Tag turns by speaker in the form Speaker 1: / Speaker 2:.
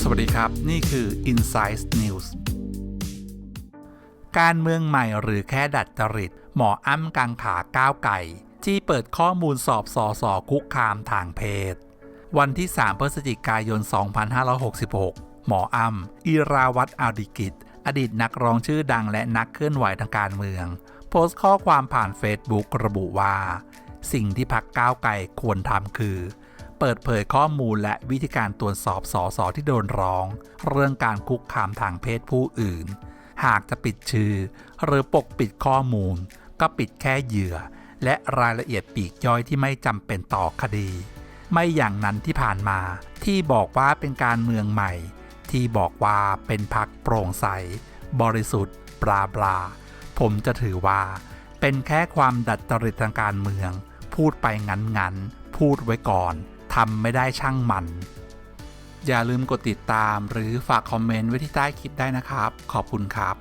Speaker 1: สวัสดีครับ นี่คือ Insight News การเมืองใหม่หรือแค่ดัดจริต หมออ้ำกังขาก้าวไก่ ที่เปิดข้อมูลสอบสอสอคุกคามทางเพศ วันที่ 3 พฤศจิกายน 2566 หมออ้ำอิราวัตอาดิกิจอดีตนักร้องชื่อดังและนักเคลื่อนไหวทางการเมือง โพสต์ข้อความผ่านเฟซบุ๊กระบุว่า สิ่งที่พักก้าวไก่ควรทำคือ เปิดเผยข้อมูลและวิธีการตรวจสอบสอสอที่โดนร้อง เรื่องการคุกคามทางเพศผู้อื่น หากจะปิดชื่อ หรือปกปิดข้อมูล ก็ปิดแค่เหยื่อ และรายละเอียดปีกย่อยที่ไม่จำเป็นต่อคดี ไม่อย่างนั้นที่ผ่านมา ที่บอกว่าเป็นการเมืองใหม่ ที่บอกว่าเป็นพักโปร่งใส บริสุทธิ์บลาบลาผมจะถือว่าเป็นแค่ความดัดจริตทางการเมือง พูดไปงั้นๆพูดไว้ก่อนทำไม่ได้ช่างมัน อย่าลืมกดติดตามหรือฝากคอมเมนต์ไว้ที่ใต้คลิปได้นะครับ ขอบคุณครับ